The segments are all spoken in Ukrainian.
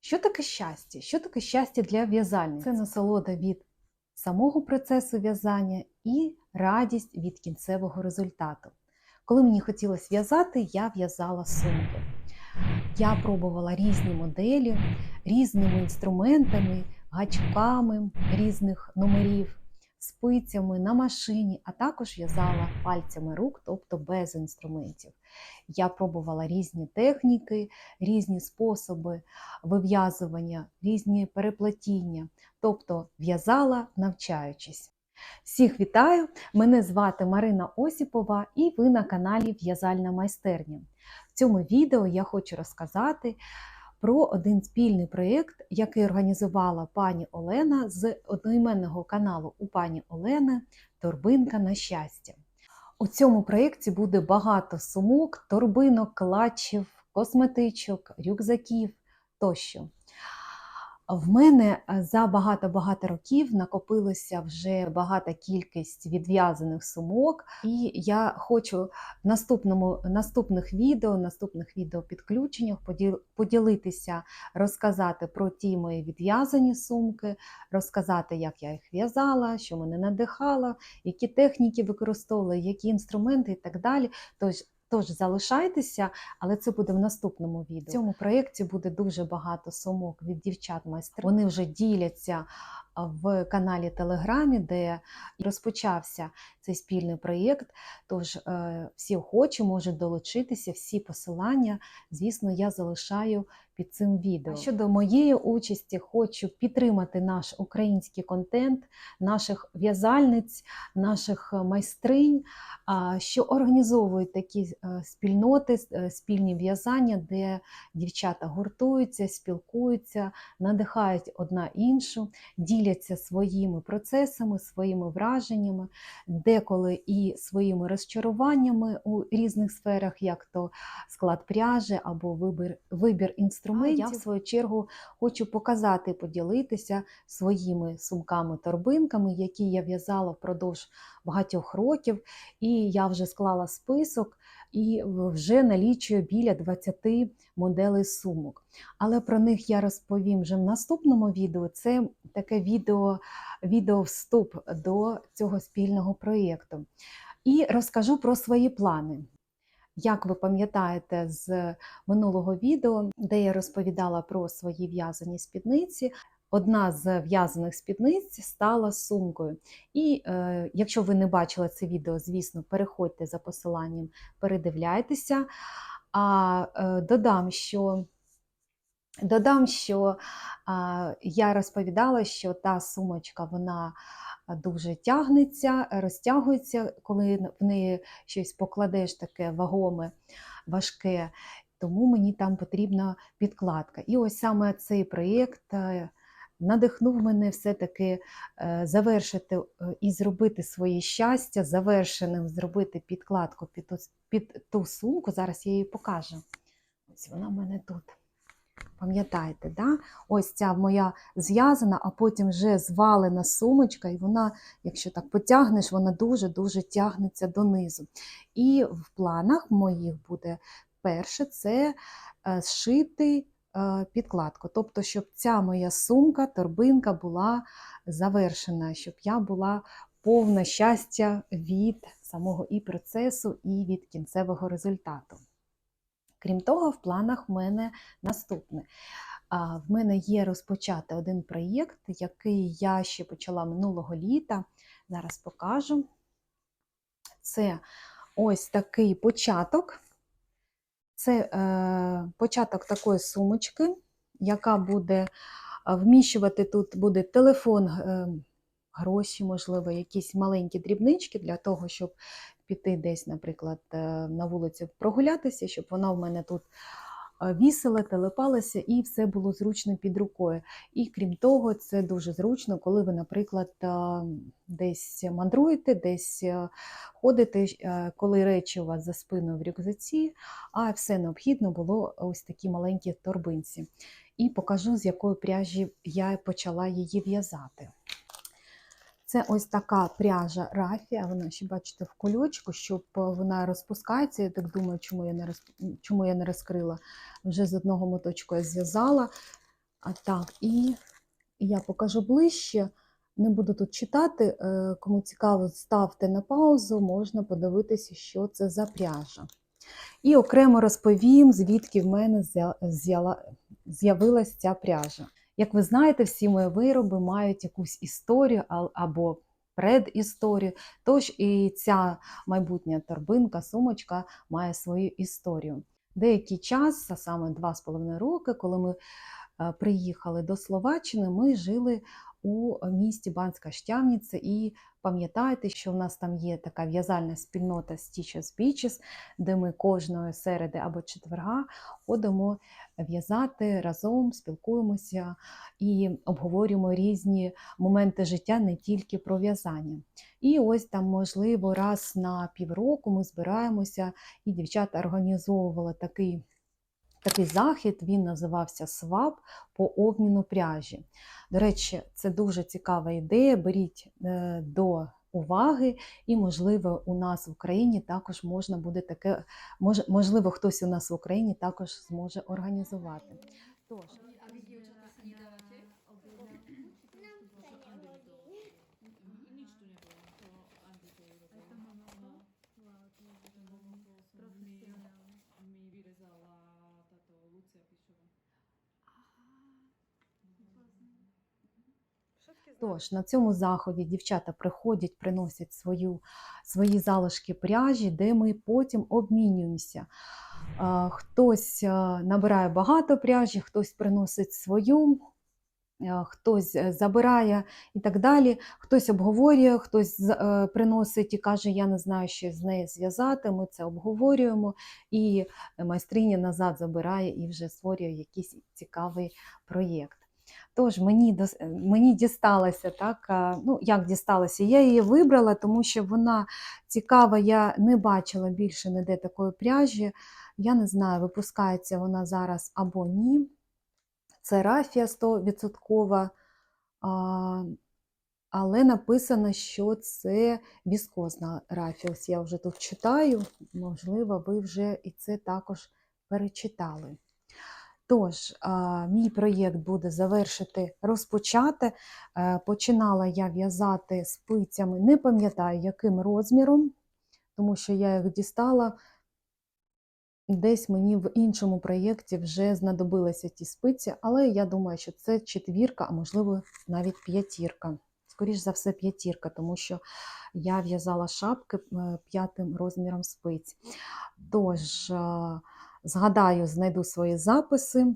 Що таке щастя? Що таке щастя для в'язальниці? Це насолода від самого процесу в'язання і радість від кінцевого результату. Коли мені хотілося в'язати, я в'язала сумки. Я пробувала різні моделі різними інструментами, гачками різних номерів, спицями на машині, а також в'язала пальцями рук, тобто без інструментів. Я пробувала різні техніки, різні способи вив'язування, різні переплетіння, тобто в'язала, навчаючись. Всіх вітаю! Мене звати Марина Осіпова і ви на каналі В'язальна майстерня. В цьому відео я хочу розказати про один спільний проєкт, який організувала пані Олена з одноіменного каналу у пані Олени Торбинка на щастя. У цьому проєкті буде багато сумок, торбинок, клатчів, косметичок, рюкзаків тощо. В мене за багато-багато років накопилося вже багата кількість відв'язаних сумок, і я хочу в наступному, наступних відео, наступних відео підключеннях поділитися, розказати про ті мої відв'язані сумки, розказати, як я їх в'язала, що мене надихало, які техніки використовувала, які інструменти і так далі. Тож Тож залишайтеся, але це буде в наступному відео. В цьому проєкті буде дуже багато сумок від дівчат майстрів. Вони вже діляться в каналі Телеграмі, де розпочався цей спільний проєкт. Тож е, всі охочі можуть долучитися, всі посилання, звісно, я залишаю під цим відео. Щодо моєї участі, хочу підтримати наш український контент, наших в'язальниць, наших майстринь, що організовують такі е, спільноти, е, спільні в'язання, де дівчата гуртуються, спілкуються, надихають одна іншу, діляться своїми процесами, своїми враженнями, деколи і своїми розчаруваннями у різних сферах, як то склад пряжі або вибір, вибір інструментів. Я, в свою чергу, хочу показати, поділитися своїми сумками-торбинками, які я в'язала впродовж багатьох років. І я вже склала список і вже налічую біля 20 моделей сумок. Але про них я розповім вже в наступному відео. Це таке відео, відео вступ до цього спільного проєкту. І розкажу про свої плани. Як ви пам'ятаєте з минулого відео, де я розповідала про свої в'язані спідниці, одна з в'язаних спідниць стала сумкою. І е, якщо ви не бачили це відео, звісно, переходьте за посиланням, передивляйтеся. А е, додам, що Додам, що а, я розповідала, що та сумочка вона дуже тягнеться, розтягується, коли в неї щось покладеш таке вагоме, важке, тому мені там потрібна підкладка. І ось саме цей проєкт е, надихнув мене все-таки е, завершити е, і зробити своє щастя, завершеним зробити підкладку під ту, під ту сумку. Зараз я її покажу. Ось вона в мене тут. Пам'ятаєте, да? ось ця моя зв'язана, а потім вже звалена сумочка, і вона, якщо так потягнеш, вона дуже-дуже тягнеться донизу. І в планах моїх буде перше це е, зшити підкладку. Тобто, щоб ця моя сумка, торбинка була завершена, щоб я була повна щастя від самого і процесу, і від кінцевого результату. Крім того, в планах в мене наступне. В мене є розпочати один проєкт, який я ще почала минулого літа. Зараз покажу. Це ось такий початок. Це е, початок такої сумочки, яка буде вміщувати тут буде телефон, е, гроші, можливо, якісь маленькі дрібнички для того, щоб піти десь, наприклад, е, на вулицю прогулятися, щоб вона в мене тут е, вісила, телепалася і все було зручно під рукою. І крім того, це дуже зручно, коли ви, наприклад, е, десь мандруєте, десь ходите, коли речі у вас за спиною в рюкзаці, а все необхідно було ось такі маленькі торбинці. І покажу, з якої пряжі я почала її в'язати. Це ось така пряжа рафія, вона ще, бачите, в кульочку, щоб вона розпускається. Я так думаю, чому я не роз... чому я не розкрила. Вже з одного моточку я зв'язала. А так, і я покажу ближче. Не буду тут читати. е, Кому цікаво, ставте на паузу, можна подивитися, що це за пряжа. І окремо розповім, звідки в мене з'я- з'яла- з'явилась ця пряжа. Як ви знаєте, всі мої вироби мають якусь історію або предісторію. Тож і ця майбутня торбинка, сумочка має свою історію. Деякий час, а саме два з половиною роки, коли ми е, приїхали до Словаччини, ми жили у місті Банська Штявниця. І пам'ятаєте, що в нас там є така в'язальна спільнота Stitches Beaches, де ми кожної середи або четверга ходимо в'язати разом, спілкуємося і обговорюємо різні моменти життя не тільки про в'язання. І ось там, можливо, раз на півроку ми збираємося, і дівчата організовували такий. Такий захід він називався СВАП по обміну пряжі. До речі, це дуже цікава ідея. Беріть е, до уваги, і, можливо, у нас в Україні також можна буде таке, можливо, хтось у нас в Україні також зможе організувати. Тож, Тож на цьому заході дівчата приходять, приносять свою, свої залишки пряжі, де ми потім обмінюємося. Хтось набирає багато пряжі, хтось приносить свою, хтось е, забирає і так далі. Хтось обговорює, хтось е, приносить і каже, я не знаю, що з нею зв'язати. Ми це обговорюємо, і майстриня назад забирає і вже створює якийсь цікавий проєкт. Тож мені, е, мені дісталося так, ну як дісталося, я її вибрала, тому що вона цікава, я не бачила більше ніде такої пряжі. Я не знаю, випускається вона зараз або ні. Це рафія 100%, а, але написано, що це віскозна рафія. Ось я вже тут читаю, можливо, ви вже і це також перечитали. Тож, мій проєкт буде завершити розпочати. Е, Починала я в'язати спицями, не пам'ятаю, яким розміром, тому що я їх дістала. Десь мені в іншому проєкті вже знадобилися ті спиці, але я думаю, що це четвірка, а можливо навіть п'ятірка. Скоріш за все, п'ятірка, тому що я в'язала шапки е, п'ятим розміром спиць. Тож, згадаю, знайду свої записи.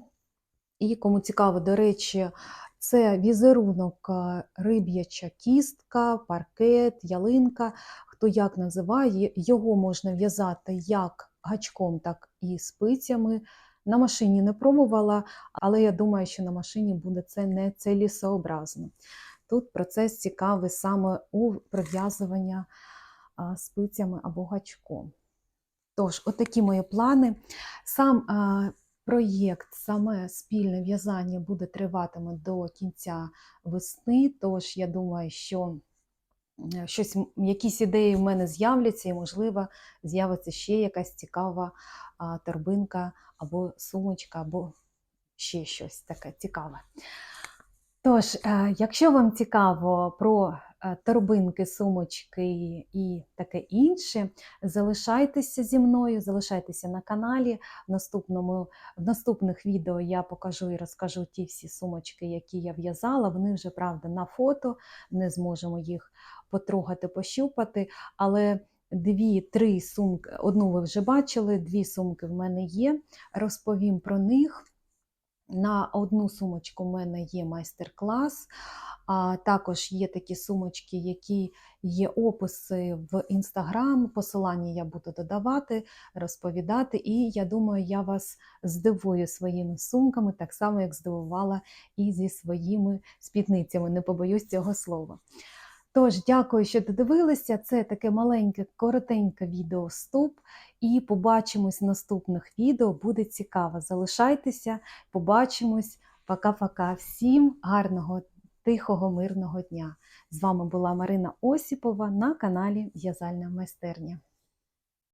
І кому цікаво, до речі, це візерунок е, риб'яча кістка, паркет, ялинка, хто як називає. Його можна в'язати як гачком, так і спицями. На машині не пробувала, але я думаю, що на машині буде це не цілісообразно. Тут процес цікавий саме у прив'язування спицями або гачком. Тож, отакі мої плани. Сам а, проєкт, саме спільне в'язання буде триватиме до кінця весни. Тож я думаю, що е, щось, якісь ідеї в мене з'являться, і, можливо, з'явиться ще якась цікава торбинка або сумочка, або ще щось таке цікаве. Тож, е, якщо вам цікаво про е, торбинки, сумочки і таке інше, залишайтеся зі мною, залишайтеся на каналі. В, наступному, в наступних відео я покажу і розкажу ті всі сумочки, які я в'язала. Вони вже, правда, на фото, не зможемо їх потрогати, пощупати, але дві-три сумки, одну ви вже бачили, дві сумки в мене є. Розповім про них. На одну сумочку в мене є майстер-клас. А також є такі сумочки, які є описи в інстаграм. Посилання я буду додавати, розповідати. І я думаю, я вас здивую своїми сумками, так само, як здивувала і зі своїми спідницями. Не побоюсь цього слова. Тож, дякую, що додивилися. Це таке маленьке, коротеньке відео вступ. І побачимось в наступних відео. Буде цікаво. Залишайтеся, побачимось. Пока-пока. Всім гарного, тихого, мирного дня. З вами була Марина Осіпова на каналі В'язальна майстерня.